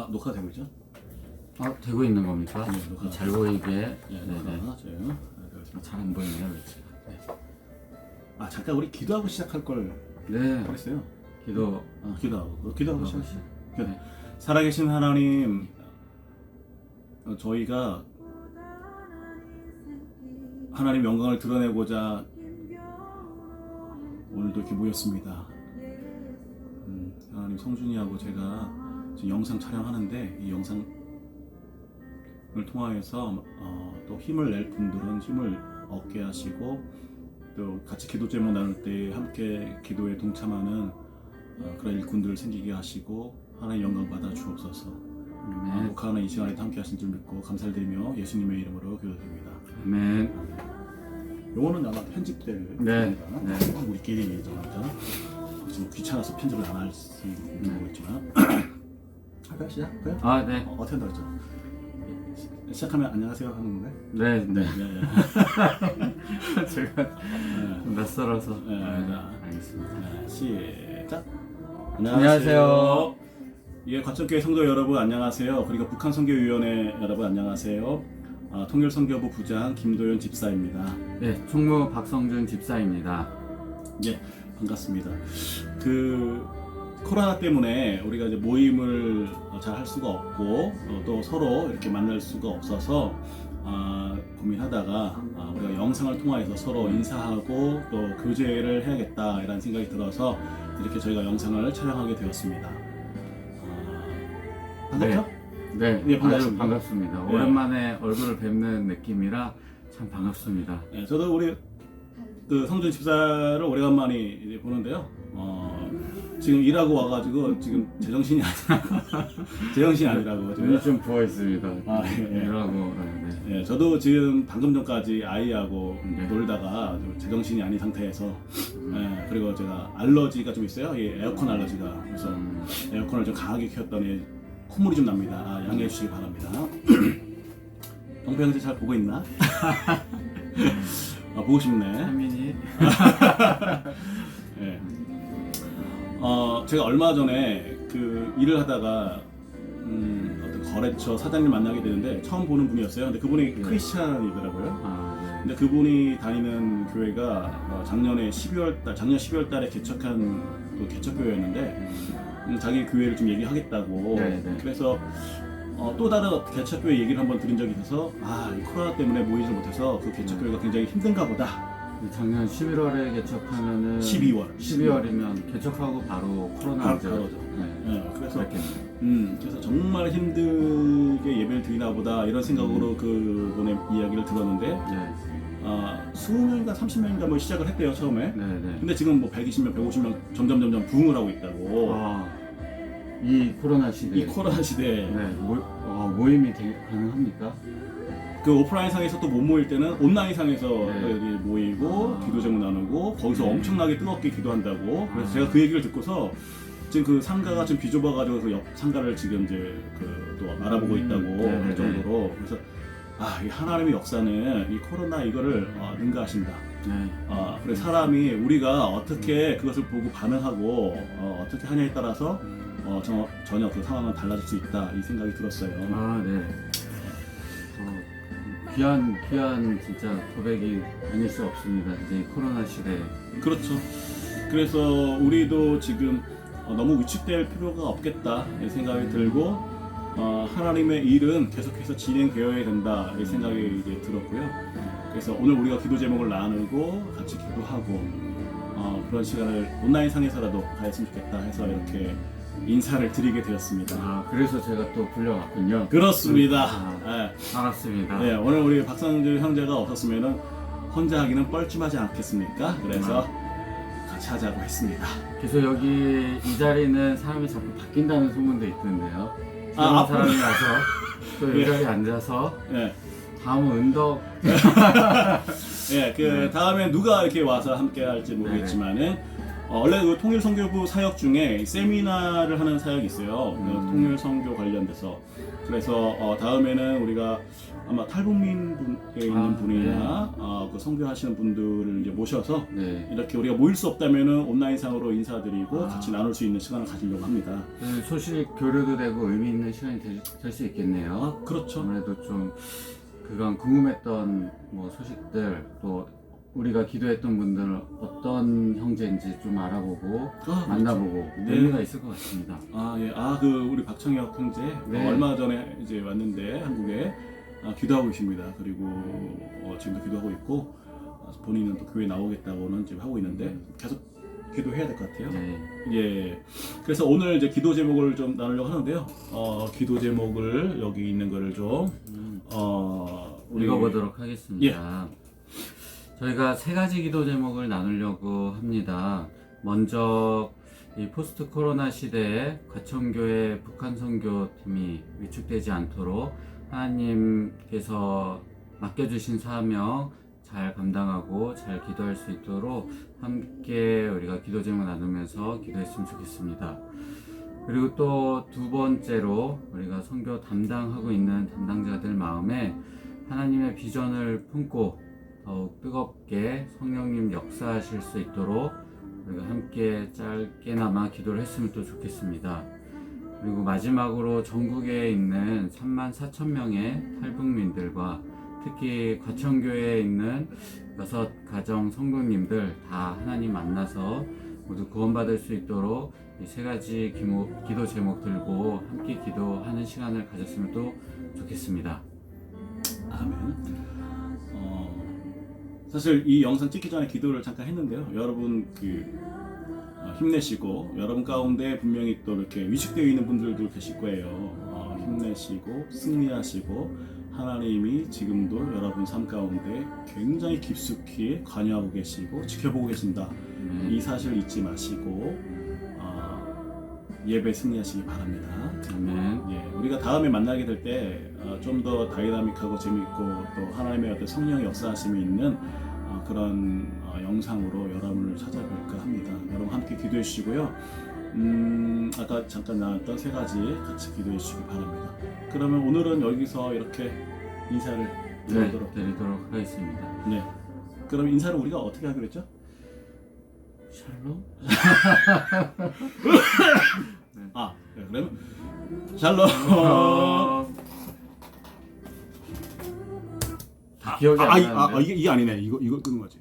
아 녹화 되고 있죠? 아 되고 있는 겁니까? 네, 녹화. 잘 보이게. 네, 네네. 녹화 지금 되었습니다. 잘안 보이네요, 위치가. 아 잠깐 우리 기도하고 시작할 걸 네. 그랬어요. 기도. 아, 기도하고 기도하고 시작. 기도. 살아계신 하나님, 어, 저희가 하나님 영광을 드러내고자 오늘도 이렇게 모였습니다. 음, 하나님 성준이하고 제가 지금 영상 촬영하는데 이 영상을 통하여서 어, 또 힘을 낼 분들은 힘을 얻게 하시고 또 같이 기도 제목 나눌 때 함께 기도에 동참하는 어, 그런 일꾼들 생기게 하시고 하나님 영광 받아 주옵소서. 아멘. 녹화하는 이 시간에 함께 하신 줄 믿고 감사드리며 예수님의 이름으로 기도드립니다. 아멘. 요거는 아마 편집될 네, 겁니다. 네. 우리끼리 정하자. 지금 귀찮아서 편집을 안 할지 모르겠지만 할까요? 시작할까요? 아, 네. 어, 어떻게 했죠? 시작하면 안녕하세요 하는 건가요? 네, 네. 네. 제가 네. 좀 낯설어서. 네, 네, 자. 알겠습니다. 네, 시작. 안녕하세요. 예, 과천교회 성도 여러분 안녕하세요. 그리고 북한 선교위원회 여러분 안녕하세요. 아, 통일선교부 부장 김도현 집사입니다. 네, 총무 박성준 집사입니다. 예, 반갑습니다. 그 코로나 때문에 우리가 이제 모임을 잘 할 수가 없고 어, 또 서로 이렇게 만날 수가 없어서 아, 고민하다가 아, 우리가 영상을 통해서 서로 인사하고 또 교제를 해야겠다 이런 생각이 들어서 이렇게 저희가 영상을 촬영하게 되었습니다. 아, 반갑죠? 네, 예, 아주 반갑습니다. 반갑습니다. 네. 오랜만에 얼굴을 뵙는 느낌이라 참 반갑습니다. 네, 저도 우리 그 성준 집사를 오래간만에 보는데요. 어, 지금 일하고 와가지고 지금 제정신이 아니라 제정신이 아니라고 눈이. 좀 부어 있습니다. 아, 예, 예. 이라고. 네. 예, 저도 지금 방금 전까지 아이하고 네. 놀다가 좀 제정신이 아닌 상태에서 예, 그리고 제가 알러지가 좀 있어요. 이 에어컨 알러지가 그래서 음, 에어컨을 좀 강하게 켰더니 콧물이 좀 납니다. 아, 양해해 주시기 바랍니다. 동평 씨잘 보고 있나? 아, 보고 싶네. 하민이 예. 어, 제가 얼마 전에 그 일을 하다가 음, 어떤 거래처 사장님 만나게 되는데 처음 보는 분이었어요. 근데 그분이 네. 크리스찬이더라고요. 아, 근데 그분이 다니는 교회가 어, 작년에 12월 달, 작년 12월 달에 개척한 그 개척 교회였는데 네. 음, 자기 교회를 좀 얘기하겠다고. 네, 네. 그래서 어, 또 다른 개척교회 얘기를 한번 들은 적이 있어서 아, 이 코로나 때문에 모이지 못해서 그 개척교회가 네. 굉장히 힘든가 보다. 작년 11월에 개척하면은 12월. 12월이면 개척하고 바로 코로나죠. 바로, 바로죠. 네. 예, 그래서 그랬겠네요. 음, 그래서 정말 힘들게 예배를 드리나 보다 이런 생각으로 그분의 이야기를 들었는데 네. 아, 20명인가 30명인가 뭐 시작을 했대요 처음에 네, 네. 근데 지금 뭐 120명, 150명 점점 점점 부흥을 하고 있다고 아, 이 코로나 시대에 이 코로나 시대에 네, 모, 어, 모임이 되, 가능합니까? 그 오프라인 상에서 또 못 모일 때는 온라인 상에서 네. 여기 모이고 아. 기도 제목 나누고 거기서 네. 엄청나게 뜨겁게 기도한다고 그래서 아. 제가 그 얘기를 듣고서 지금 그 상가가 좀 비좁아가지고 그 옆 상가를 지금 이제 그 또 알아보고 음, 있다고 네, 네, 할 정도로 그래서 아, 이 하나님의 역사는 이 코로나 이거를 어, 능가하신다. 네. 아, 그래 사람이 우리가 어떻게 그것을 보고 반응하고 어, 떻게 하냐에 따라서 어, 저, 전혀 그 상황은 달라질 수 있다 이 생각이 들었어요. 아, 네. 어, 귀한, 귀한 진짜 고백이 아닐 수 없습니다. 이제 이 코로나 시대에. 그렇죠. 그래서 우리도 지금 어, 너무 위축될 필요가 없겠다 이 생각이 들고 어, 하나님의 일은 계속해서 진행되어야 된다 이 생각이 이제 들었고요. 그래서 오늘 우리가 기도 제목을 나누고 같이 기도하고 어, 그런 시간을 온라인 상에서라도 가졌으면 좋겠다 해서 이렇게 인사를 드리게 되었습니다. 아, 그래서 제가 또 불려왔군요. 그렇습니다. 아. 알았습니다. 네, 오늘 우리 박상준 형제가 없었으면은 혼자 하기는 뻘쭘하지 않겠습니까? 그래서 같이 하자고 했습니다. 그래서 여기 이 자리는 사람이 자꾸 바뀐다는 소문도 있던데요. 아, 새로운 사람이 와서 또 이 예. 자리에 앉아서 예, 다음은 은덕 예, 그 네. 다음에 누가 이렇게 와서 함께 할지 모르겠지만은 어, 원래 그 통일 선교부 사역 중에 세미나를 하는 사역이 있어요. 그 음. 통일 선교 관련돼서 그래서 어, 다음에는 우리가 아마 탈북민 분에 있는 아, 분이나 네. 어, 그 선교하시는 분들을 이제 모셔서 네. 이렇게 우리가 모일 수 없다면은 온라인상으로 인사드리고 아. 같이 나눌 수 있는 시간을 가지려고 합니다. 그 소식 교류도 되고 의미 있는 시간이 될 수 있겠네요. 아 그렇죠. 아무래도 좀 그간 궁금했던 뭐 소식들 또 우리가 기도했던 분들 어떤 형제인지 좀 알아보고 아, 만나보고 네. 의미가 있을 것 같습니다. 아 예, 아 그 우리 박창혁 형제 네. 어, 얼마 전에 이제 왔는데 한국에 아, 기도하고 계십니다. 그리고 어, 지금도 기도하고 있고 아, 본인은 또 교회 나오겠다고는 지금 하고 있는데 계속 기도해야 될 것 같아요. 네. 예. 그래서 오늘 이제 기도 제목을 좀 나누려고 하는데요. 어, 기도 제목을 여기 있는 거를 좀 음, 어, 우리 읽어보도록 하겠습니다. 저희가 세 가지 기도 제목을 나누려고 합니다. 먼저 이 포스트 코로나 시대에 과천교회 북한 선교팀이 위축되지 않도록 하나님께서 맡겨주신 사명 잘 감당하고 잘 기도할 수 있도록 함께 우리가 기도 제목 나누면서 기도했으면 좋겠습니다. 그리고 또 두 번째로 우리가 선교 담당하고 있는 담당자들 마음에 하나님의 비전을 품고 더욱 뜨겁게 성령님 역사하실 수 있도록 우리가 함께 짧게나마 기도를 했으면 또 좋겠습니다. 그리고 마지막으로 전국에 있는 3만 4천 명의 탈북민들과 특히 과천교회에 있는 여섯 가정 성도님들 다 하나님 만나서 모두 구원받을 수 있도록 이 세 가지 기모, 기도 제목 들고 함께 기도하는 시간을 가졌으면 또 좋겠습니다. 아멘. 어, 사실 이 영상 찍기 전에 기도를 잠깐 했는데요. 여러분 그 어, 힘내시고 여러분 가운데 분명히 또 이렇게 위축되어 있는 분들도 계실 거예요. 어, 힘내시고 승리하시고 하나님이 지금도 여러분 삶 가운데 굉장히 깊숙이 관여하고 계시고 지켜보고 계신다. 네. 이 사실을 잊지 마시고 어, 예배 승리하시기 바랍니다. 아멘. 예, 우리가 다음에 만나게 될 때 좀 더 다이나믹하고 재미있고 또 하나님의 어떤 성령의 역사하심이 있는 어, 그런 어, 영상으로 여러분을 찾아뵐까 합니다. 여러분 함께 기도해 주시고요. 음, 아까 잠깐 나왔던 세 가지 같이 기도해 주시기 바랍니다. 그러면 오늘은 여기서 이렇게 인사를 네, 드리도록. 드리도록 하겠습니다. 네. 그럼 인사를 우리가 어떻게 하기로 했죠? 샬롬? 아, 네, 그러면 샬롬. 다 기억이 아, 안 이- 아, 나는데. 아, 이게 이게 아니네. 이거 이거 끄는 거지.